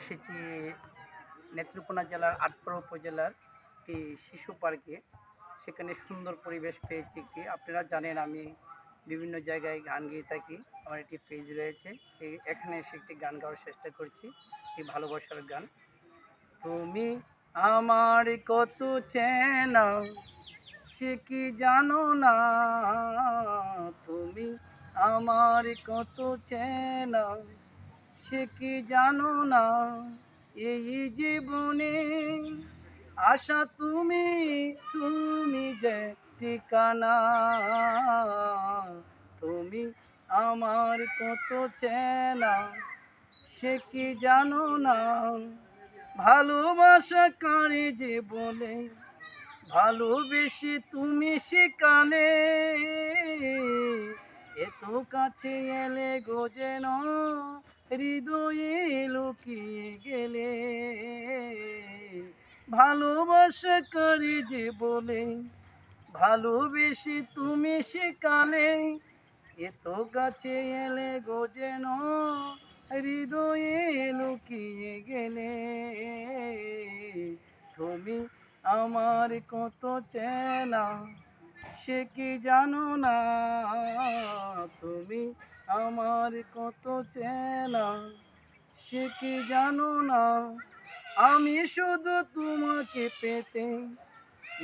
এসেছি নেত্রকোনা জেলার আটপাড়া উপজেলার একটি শিশু পার্কে। সেখানে সুন্দর পরিবেশ পেয়েছি একটি। আপনারা জানেন আমি বিভিন্ন জায়গায় গান গেয়ে থাকি। আমার একটি পেজ রয়েছে। এই- এখানে এসে একটি গান গাওয়ার চেষ্টা করছি। একটি ভালোবাসার গান। তুমি আমার কত চেনা সে কি জানো না? তুমি আমার কত চেনা সে কি জানো না? এই জীবনে আশা তুমি তুমি যে ঠিকানা। তুমি আমার কত চেনা, সে কি জানো না? ভালোবাসা কারে যে বলে? ভালোবেসে তুমি সেখানে। এত কাছে এলে গো যেন হৃদয়ে লুকিয়ে গেলে। ভালোবাসা কারে যে বলে, ভালোবেসে তুমি সেখানে এত কাছে এলে গো যেন হৃদয়ে লুকিয়ে গেলে। তুমি আমার কত চেনা, সে কি জানো না? আমার কত চেনা, সে কি জানো না? আমি শুধু তোমাকে পেতে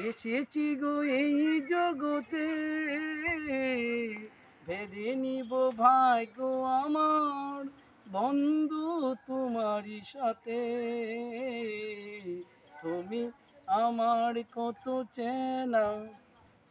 এসেছি গো এই জগতে। ভেদে নিব ভাই গো আমার বন্ধু তোমারই সাথে। তুমি আমার কত চেনা